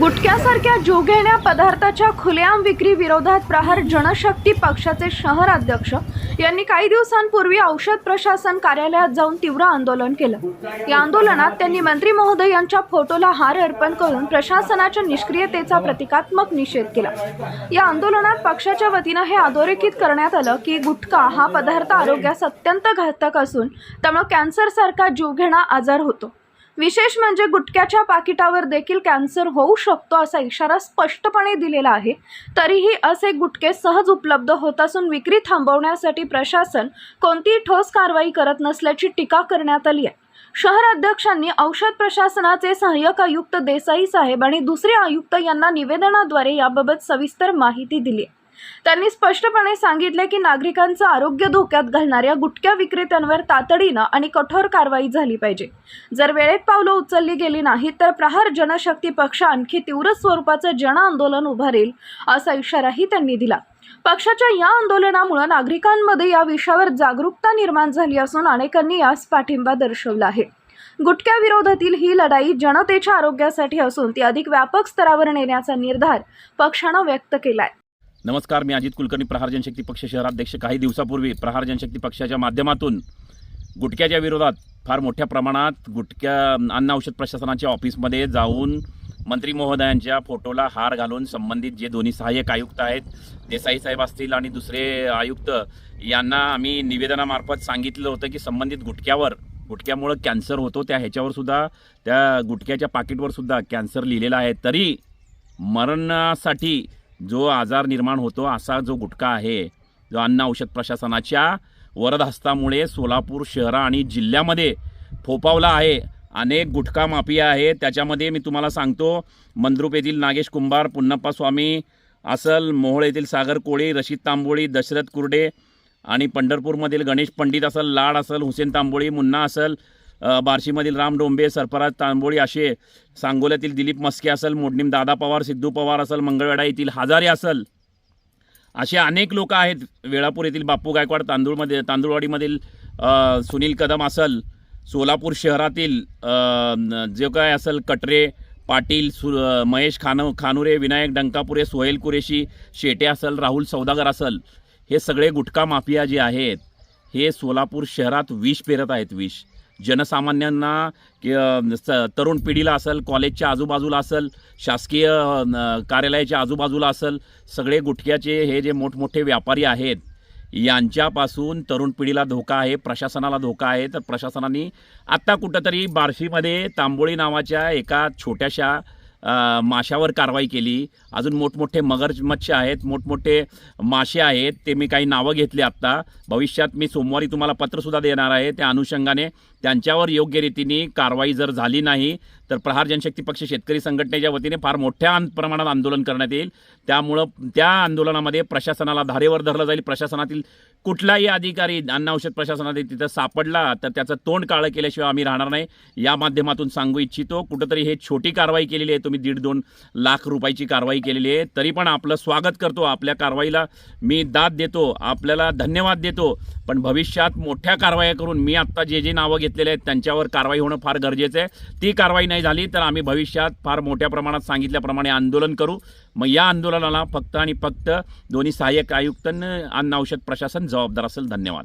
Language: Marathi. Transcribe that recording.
गुटख्यासारख्या जोगेण्या पदार्थाच्या खुलेआम विक्री विरोधात प्रहार जनशक्ती पक्षाचे शहर अध्यक्ष यांनी काही दिवसांपूर्वी औषध प्रशासन कार्यालयात जाऊन तीव्र आंदोलन केलं. या आंदोलनात त्यांनी मंत्री महोदय यांच्या फोटोला हार अर्पण करून प्रशासनाच्या निष्क्रियतेचा प्रतिकात्मक निषेध केला. या आंदोलनात पक्षाच्या वतीनं हे अधोरेखित करण्यात आलं की गुटखा हा पदार्थ आरोग्यास अत्यंत घातक असून त्यामुळे कॅन्सरसारखा जीवघेणा आजार होतो. विशेष म्हणजे गुटख्याच्या पाकिटावर देखील कॅन्सर होऊ शकतो असा इशारा स्पष्टपणे दिलेला आहे. तरीही असे गुटके सहज उपलब्ध होत असून विक्री थांबवण्यासाठी प्रशासन कोणतीही ठोस कारवाई करत नसल्याची टीका करण्यात आली आहे. शहर अध्यक्षांनी औषध प्रशासनाचे सहाय्यक आयुक्त देसाई साहेब आणि दुसरे आयुक्त यांना निवेदनाद्वारे याबाबत सविस्तर माहिती दिली आहे. त्यांनी स्पष्टपणे सांगितले की नागरिकांचं आरोग्य धोक्यात घालणाऱ्या गुटख्या विक्रेत्यांवर तातडीनं आणि कठोर कारवाई झाली पाहिजे. जर वेळेत पावलं उचलली गेली नाहीत तर प्रहार जनशक्ती पक्ष आणखी तीव्र स्वरूपाचं जन आंदोलन उभारेल असा इशाराही त्यांनी दिला. पक्षाच्या या आंदोलनामुळे नागरिकांमध्ये या विषयावर जागरूकता निर्माण झाली असून अनेकांनी यास पाठिंबा दर्शवला आहे. गुटख्या विरोधातील ही लढाई जनतेच्या आरोग्यासाठी असून ती अधिक व्यापक स्तरावर नेण्याचा निर्धार पक्षानं व्यक्त केलाय. नमस्कार मी अजित कुलकर्णी प्रहार जनशक्ती पक्ष शहराध्यक्ष. काही दिवसापूर्वी प्रहार जनशक्ती पक्षाच्या माध्यमातून गुटख्याच्या विरोधात फार मोठ्या प्रमाणात गुटख्या अन्न औषध प्रशासनाच्या ऑफिसमध्ये जाऊन मंत्री महोदयांच्या फोटोला हार घालून संबंधित जे दोन्ही सहाय्यक आयुक्त आहेत देसाई साहेब असतील आणि दुसरे आयुक्त यांना आम्ही निवेदनामार्फत सांगितलं होतं की संबंधित गुटख्यावर गुटख्यामुळं कॅन्सर होतो त्या ह्याच्यावर सुद्धा त्या गुटख्याच्या पाकिटवर सुद्धा कॅन्सर लिहिलेला आहे. तरी मरणासाठी जो आजार निर्माण होतो असा जो गुटखा आहे जो अन्न औषध प्रशासनाच्या वरदहस्तामुळे सोलापूर शहरा आणि जिल्ह्यामध्ये फोपावला आहे. अनेक गुटखा माफिया आहे. त्याच्यामध्ये मी तुम्हाला सांगतो मंद्रुप येथील नागेश कुंभार पुन्नप्पा स्वामी असल मोहोळ येथील सागर कोळी रशीद तांबोळी दशरथ कुर्डे आणि पंढरपूरमधील गणेश पंडित असल लाड असल हुसेन तांबोळी मुन्ना असल बार्शीमधील राम डोंबे सरफराज तांबोळी असे सांगोल्यातील दिलीप मस्के असल मोडणीम दादा पवार सिद्धू पवार असल मंगळवेढा येथील हजारे असल. असे अनेक लोक आहेत. वेळापूर येथील बापू गायकवाड तांदूळमध्ये तांदूळवाडीमधील सुनील कदम असल सोलापूर शहरातील जे काय असल कटरे पाटील सु महेश खान खानुरे विनायक डंकापुरे सोहेल कुरेशी शेटे असल राहुल सौदागर असल हे सगळे गुटखा माफिया जे आहेत हे सोलापूर शहरात विष पेरत आहेत विष. जनसामान्यांना स- तरुण पिढीला असेल कॉलेजच्या आजूबाजूला असेल शासकीय कार्यालयाच्या आजूबाजूला असेल सगळे गुटख्याचे हे जे मोठमोठे व्यापारी आहेत यांच्यापासून तरुण पिढीला धोका आहे प्रशासनाला धोका आहे. तर प्रशासनाने आत्ता कुठंतरी बार्शीमध्ये तांबोळी नावाच्या एका छोट्याशा माशावर कारवाई केली. अजून मोठमोठे मगरमच्छ आहेत मोठमोठे मासे आहेत. ते मी काही नावं घेतली आत्ता. भविष्यात मी सोमवारी तुम्हाला पत्रसुद्धा देणार आहे. त्या अनुषंगाने त्यांच्यावर योग्य रीतीने कारवाई जर झाली नाही तर प्रहार जनशक्ती पक्ष शेतकरी संघटनेच्या वतीने फार मोठ्या आन- प्रमाणात आंदोलन करण्यात येईल. त्यामुळं त्या आंदोलनामध्ये प्रशासनाला धारेवर धरलं जाईल. प्रशासनातील कुठलाही अधिकारी अन्न औषध प्रशासनातील तिथं सापडला तर त्याचं तोंड काळं केल्याशिवाय आम्ही राहणार नाही. या माध्यमातून सांगू इच्छितो कुठंतरी हे छोटी कारवाई केलेली आहे. तुम्ही दीड दोन लाख रुपयाची कारवाई केलेली आहे. तरी पण आपलं स्वागत करतो आपल्या कारवाईला. मी दाद देतो आपल्याला धन्यवाद देतो. पण भविष्यात मोठ्या कारवाया करून मी आत्ता जे जे नावं घेतलेले आहेत त्यांच्यावर कारवाई होणं फार गरजेचं आहे. ती कारवाई नाही झाली तर आम्ही भविष्यात फार मोठ्या प्रमाणात सांगितल्याप्रमाणे आंदोलन करू. मग या आंदोलनाला फक्त आणि फक्त दोन्ही सहाय्यक आयुक्त अन्न औषध प्रशासन जबाबदार असेल. धन्यवाद.